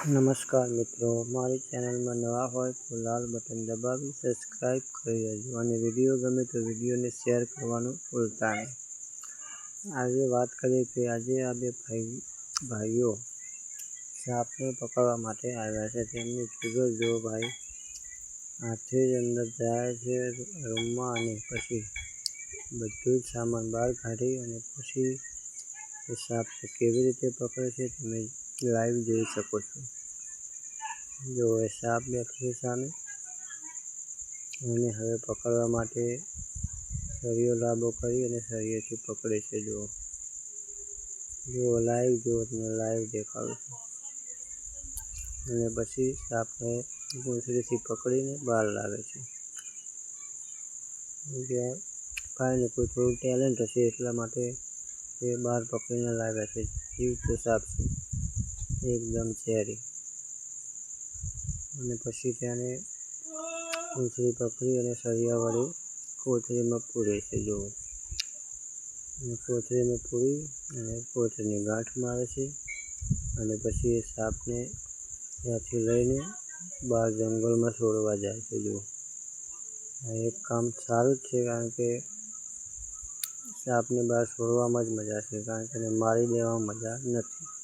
નમસ્કાર મિત્રો, મારી ચેનલમાં નવા હોય તો લાલ બટન દબાવી સબસ્ક્રાઈબ કરી લેજો અને વીડિયો ગમે તો વિડીયોને શેર કરવાનું ભૂલતા નહીં. આજે વાત કરીએ કે આજે આ બે ભાઈ, ભાઈઓ સાપને પકડવા માટે આવ્યા છે. તેમની જુદો જો ભાઈ, હાથે જ અંદર જાય છે રૂમમાં અને પછી બધું જ સામાન બહાર કાઢી અને પછી એ સાપને કેવી રીતે પકડે છે, તમે લાઈવ જોઈ શકો છો. જો સાપ બેઠો છે સામે, એને હવે પકડવા માટે સરિયો લાંબો કરી અને સળિયેથી પકડે છે, જુઓ. જુઓ લાઈવ જુઓ, તમને લાઈવ દેખાડું છું. અને પછી સાપને પૂંછડીથી પકડીને બહાર લાવે છે. ભાઈને કોઈ થોડું ટેલેન્ટ હશે એટલા માટે એ બહાર પકડીને લાવ્યા છે. જીવતો સાપ છે. એકદમ ચેરી અને પછી ત્યાંને કોથળી પકડી અને સળિયા વડે કોથળીમાં પૂરે છે, જુઓ. અને કોથળીમાં પૂરી અને કોથળીની ગાંઠ મારે છે. અને પછી એ સાપને ત્યાંથી લઈને બહાર જંગલમાં છોડવા જાય છે, જુઓ. એક કામ સારું જ છે, કારણ કે સાપને બહાર છોડવામાં જ મજા છે, કારણ કે એને મારી દેવામાં મજા નથી.